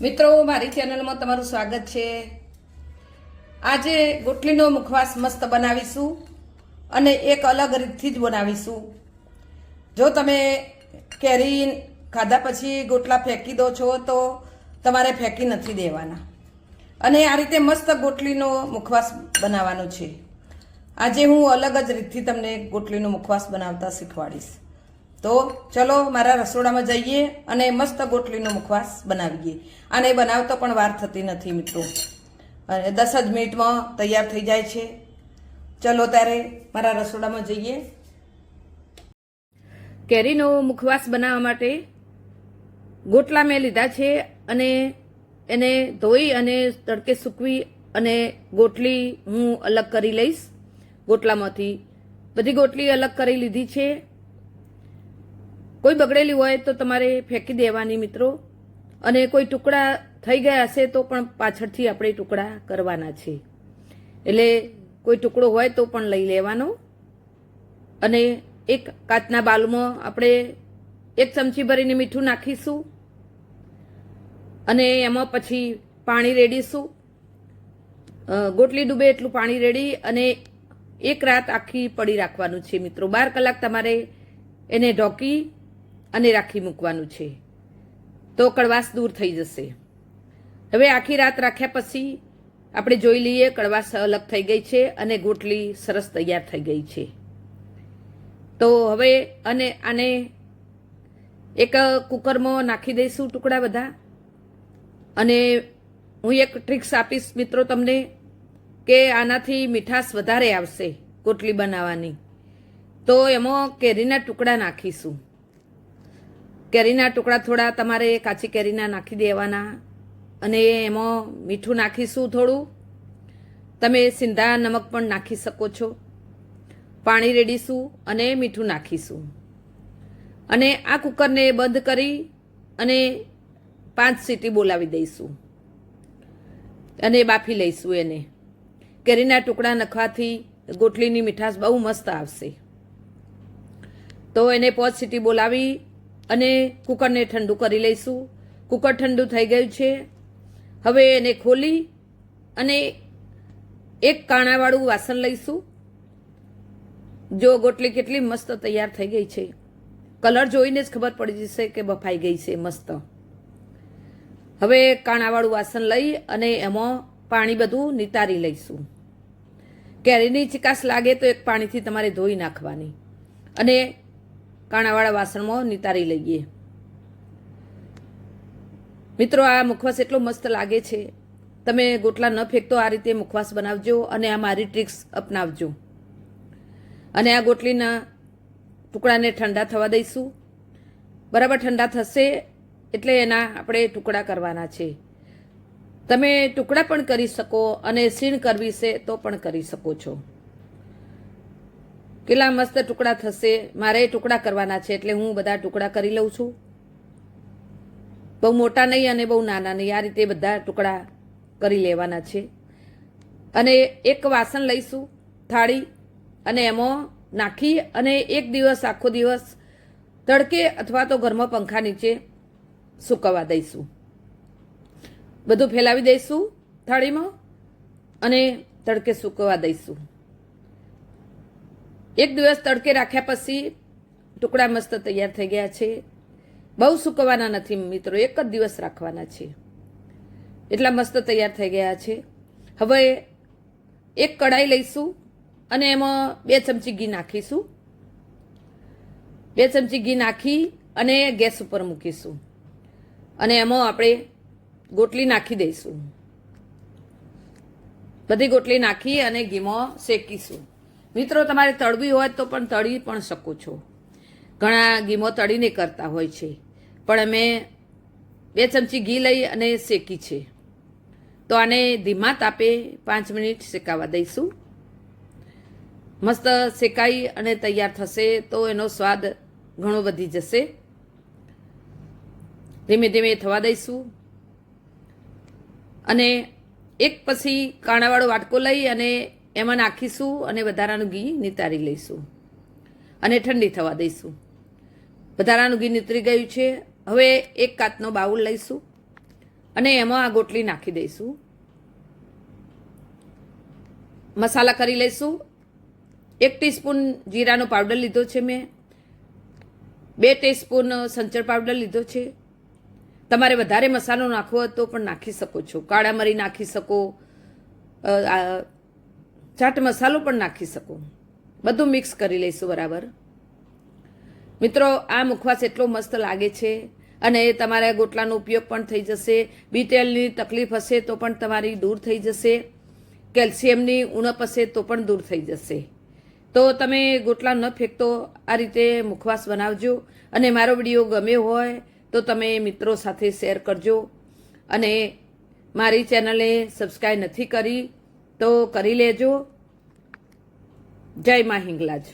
મિત્રો, મારી ચેનલમાં તમારું સ્વાગત છે. આજે ગોટલીનો મુખવાસ મસ્ત બનાવીશું અને એક અલગ રીતથી જ બનાવીશું. જો તમે કેરી ખાધા પછી ગોટલા ફેંકી દો છો, તો તમારે ફેંકી નથી દેવાના. અને આ રીતે મસ્ત ગોટલીનો મુખવાસ બનાવવાનો છે. આજે હું અલગ જ રીતથી તમને ગોટલીનો મુખવાસ બનાવતા શીખવાડીશ. તો ચલો મારા રસોડામાં જઈએ અને મસ્ત ગોટલીનો મુખવાસ બનાવીએ. આને બનાવતો પણ વાર થતી નથી મિત્રો. અને દસ જ મિનિટમાં તૈયાર થઈ જાય છે. ચલો ત્યારે મારા રસોડામાં જઈએ. કેરીનો મુખવાસ બનાવવા માટે ગોટલા મેં લીધા છે અને એને ધોઈ અને તડકે સૂકવી અને ગોટલી હું અલગ કરી લઈશ. ગોટલામાંથી બધી ગોટલી અલગ કરી લીધી છે. કોઈ બગડેલી હોય તો તમારે ફેંકી દેવાની મિત્રો. અને કોઈ ટુકડા થઈ ગયા હશે તો પણ પાછળથી આપણે ટુકડા કરવાના છે. એટલે કોઈ ટુકડો હોય તો પણ લઈ લેવાનો. અને એક કાચના બાલુમાં આપણે એક ચમચી ભરીને મીઠું નાખીશું. અને એમાં પછી પાણી રેડીશું. ગોટલી ડૂબે એટલું પાણી રેડી અને એક રાત આખી પડી રાખવાનું છે મિત્રો. બાર કલાક તમારે એને ઢોકી અને રાખી મૂકવાનું છે. તો કડવાશ દૂર થઈ જશે. હવે આખી રાત રાખ્યા પછી આપણે જોઈ લઈએ કડવાશ અલગ થઈ ગઈ છે અને ગોટલી સરસ તૈયાર થઈ ગઈ છે. તો હવે અને આને એક કુકરમાં નાખી દઈશું ટુકડા બધા. અને હું એક ટ્રિક્સ આપીશ મિત્રો તમને કે આનાથી મીઠાશ વધારે આવશે ગોટલી બનાવવાની. તો એમાં કેરીના ટુકડા નાખીશું. કેરીના ટુકડા થોડા તમારે કાચી કેરીના નાખી દેવાના અને એમાં મીઠું નાખીશું થોડું. તમે સિંધા નમક પણ નાખી શકો છો. પાણી રેડીશું અને મીઠું નાખીશું. અને આ કુકરને બંધ કરી અને પાંચ સીટી બોલાવી દઈશું. અને બાફી લઈશું એને. કેરીના ટુકડા નખવાથી ગોટલીની મીઠાશ બહુ મસ્ત આવશે. તો એને પાંચ સીટી બોલાવી અને કુકરને ઠંડુ કરી લઈશું. કુકર ઠંડુ થઈ ગયું છે. હવે એને ખોલી અને એક કાણાવાળું વાસણ લઈશું. જો ગોટલી કેટલી મસ્ત તૈયાર થઈ ગઈ છે. કલર જોઈને જ ખબર પડી જશે કે બફાઈ ગઈ છે મસ્ત. હવે કાણાવાળું વાસણ લઈ અને એમાં પાણી બધું નિતારી લઈશું. કેરીની ચિકાસ લાગે તો એક પાણીથી તમારે ધોઈ નાખવાની. અને કાણાવાળા વાસણમાં નિતારી લઈએ. મિત્રો, આ મુખવાસ એટલો મસ્ત લાગે છે. તમે ગોટલા ન ફેંકતો, આ રીતે મુખવાસ બનાવજો અને આ મારી ટ્રિક્સ અપનાવજો. અને આ ગોટલીના ટુકડાને ઠંડા થવા દઈશું. બરાબર ઠંડા થશે એટલે એના આપણે ટુકડા કરવાના છે. તમે ટુકડા પણ કરી શકો અને સીણ કરવી છે તો પણ કરી શકો છો. કેટલા મસ્ત ટુકડા થશે? મારે ટુકડા કરવાના છે એટલે હું બધા ટુકડા કરી લઉં છું. બહુ મોટા નહીં અને બહુ નાના નહીં. આ રીતે બધા ટુકડા કરી લેવાના છે. અને એક વાસણ લઈશું, થાળી, અને એમાં નાખી અને એક દિવસ, આખો દિવસ તડકે અથવા તો ઘરમાં પંખા નીચે સૂકવવા દઈશું. બધું ફેલાવી દઈશું થાળીમાં અને તડકે સૂકવવા દઈશું. એક દિવસ તડકે રાખ્યા પછી ટુકડા મસ્ત તૈયાર થઈ ગયા છે. બહુ સૂકવવાના નથી મિત્રો, એક જ દિવસ રાખવાના છે. એટલા મસ્ત તૈયાર થઈ ગયા છે. હવે એક કડાઈ લઈશું અને એમાં બે ચમચી ઘી નાખીશું. બે ચમચી ઘી નાખી અને ગેસ ઉપર મૂકીશું. અને એમાં આપણે ગોટલી નાખી દઈશું. બધી ગોટલી નાખી અને ઘીમાં શેકીશું. મિત્રો, તમારે તળવી હોય તો પણ તળી પણ શકો છો. ઘણા ગીમો તળીને કરતા હોય છે. પણ અમે બે ચમચી ઘી લઈ અને શેકી છે. તો આને ધીમા તાપે પાંચ મિનિટ શેકાવા દઈશું. મસ્ત શેકાઈ અને તૈયાર થશે તો એનો સ્વાદ ઘણો વધી જશે. ધીમે ધીમે થવા દઈશું. અને એક પછી કાણાવાળો વાટકો લઈ અને એમાં નાખીશું અને વધારાનું ઘી નિતારી લઈશું. અને ઠંડી થવા દઈશું. વધારાનું ઘી નીતરી ગયું છે. હવે એક કાચનો બાઉલ લઈશું અને એમાં આ ગોટલી નાખી દઈશું. મસાલા કરી લઈશું. એક ટીસ્પૂન જીરાનો પાવડર લીધો છે મેં. બે ટીસ્પૂન સંચર પાવડર લીધો છે. તમારે વધારે મસાલો નાખવો હોય તો પણ નાખી શકો છો. કાળા મરી નાખી શકો. ચાટ મસાલો પણ નાખી શકો. બધું મિક્સ કરી લઈશું બરાબર. મિત્રો, આ મુખવાસ એટલો મસ્ત લાગે છે અને તમારા ગોટલાનો ઉપયોગ પણ થઈ જશે. બીટેલની તકલીફ હશે તો પણ તમારી દૂર થઈ જશે. કેલ્શિયમની ઉણપ હશે તો પણ દૂર થઈ જશે. તો તમે ગોટલા ન ફેંકતો, આ રીતે મુખવાસ બનાવજો. અને મારો વીડિયો ગમ્યો હોય તો તમે મિત્રો સાથે શેર કરજો. અને મારી ચેનલે સબસ્ક્રાઈબ નથી કરી તો કરી લેજો. જય મા હિંગલાજ.